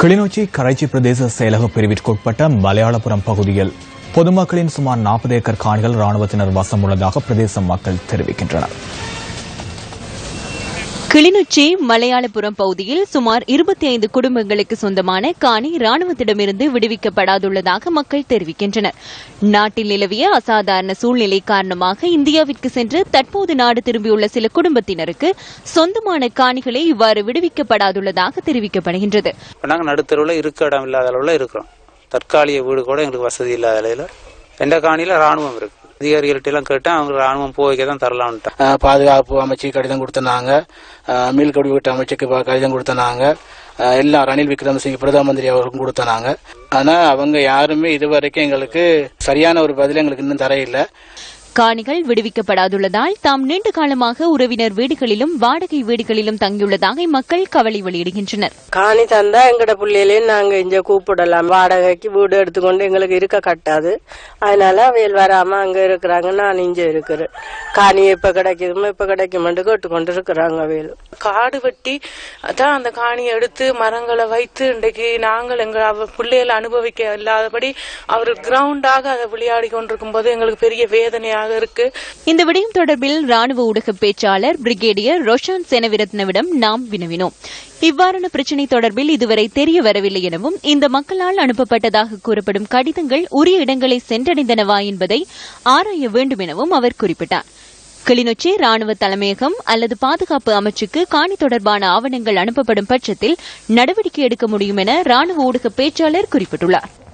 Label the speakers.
Speaker 1: கிளிநொச்சி கரைச்சி பிரதேச செயலக பிரிவிற்குட்பட்ட மலையாளபுரம் பகுதியில் பொதுமக்களின் சுமார் நாற்பது ஏக்கர் காணிகள் ராணுவத்தினர் வசம் உள்ளதாக பிரதேச மக்கள் தெரிவிக்கின்றனர்.
Speaker 2: கிளிநொச்சி மலையாளபுரம் பகுதியில் சுமார் இருபத்தி ஐந்து குடும்பங்களுக்கு சொந்தமான காணி ராணுவத்திடமிருந்து விடுவிக்கப்படாதுள்ளதாக மக்கள் தெரிவிக்கின்றனர். நாட்டில் நிலவிய அசாதாரண சூழ்நிலை காரணமாக இந்தியாவிற்கு சென்று தற்போது நாடு திரும்பியுள்ள சில குடும்பத்தினருக்கு சொந்தமான காணிகளை இவ்வாறு விடுவிக்கப்படாதுள்ளதாக தெரிவிக்கப்படுகின்றது.
Speaker 3: நாங்கள் நடுத்தருவில் இருக்க இடம் இல்லாத அளவில் இருக்கிறோம். தற்காலிக வீடு கூட எங்களுக்கு வசதி இல்லாத அளவில் எந்த காணியில் ராணுவம் இருக்கு. அதிகாரிகள்ட்ட எல்லாம் கேட்டேன் அவங்க ராணுவம் போக தான் தரலான்ட்டு.
Speaker 4: பாதுகாப்பு அமைச்சு கடிதம் கொடுத்தனாங்க. மீள்கடி வீட்டு அமைச்சுக்கு கடிதம் கொடுத்தனாங்க. எல்லாம் ரணில் விக்ரமசிங்க பிரதம மந்திரி அவருக்கும் கொடுத்தனாங்க. ஆனா அவங்க யாருமே இதுவரைக்கும் எங்களுக்கு சரியான ஒரு பதில் எங்களுக்கு இன்னும் தரையில்லை
Speaker 2: காணிகள் விடுவிக்கப்படாதுள்ளதால் தாம் நீண்ட காலமாக உறவினர் வீடுகளிலும் வாடகை வீடுகளிலும் தங்கியுள்ளதாக மக்கள் கவலை வெளியிடுகின்றனர்.
Speaker 5: காணி தந்தா எங்கட பிள்ளைகளையும் நாங்க இங்க கூப்பிடலாம். வாடகைக்கு வீடு எடுத்துக்கொண்டு எங்களுக்கு இருக்க கட்டாது. அதனால அவையில் வராம அங்க இருக்கிறாங்க நான் இங்க இருக்கிறேன். காணி எப்ப கிடைக்குமோ இப்ப கிடைக்குமென்று கேட்டுக்கொண்டு இருக்கிறாங்க அவையில்
Speaker 6: காடு வெட்டி அதான் அந்த காணியை எடுத்து மரங்களை வைத்து இன்றைக்கு நாங்கள் எங்கள் அவ பிள்ளைகளை அனுபவிக்க இல்லாதபடி அவர் கிரவுண்டாக அதை விளையாடி கொண்டிருக்கும் போது எங்களுக்கு பெரிய வேதனையாக இருக்கு.
Speaker 2: இந்த விடயம் தொடர்பில் ராணுவ ஊடக பேச்சாளர் பிரிகேடியர் ரோஷான் செனவிரத்னவிடம் நாம் வினவினோம். இவ்வாறான பிரச்சினை தொடர்பில் இதுவரை தெரிய வரவில்லை எனவும் இந்த மக்களால் அனுப்பப்பட்டதாக கூறப்படும் கடிதங்கள் உரிய இடங்களை சென்றடைந்தனவா என்பதை ஆராய வேண்டும் எனவும் அவர் குறிப்பிட்டார். கிளிநொச்சி ராணுவ தலைமையகம் அல்லது பாதுகாப்பு அமைச்சுக்கு காணி தொடர்பான ஆவணங்கள் அனுப்பப்படும் பட்சத்தில் நடவடிக்கை எடுக்க முடியும் என ராணுவ ஊடக பேச்சாளர் குறிப்பிட்டுள்ளார்.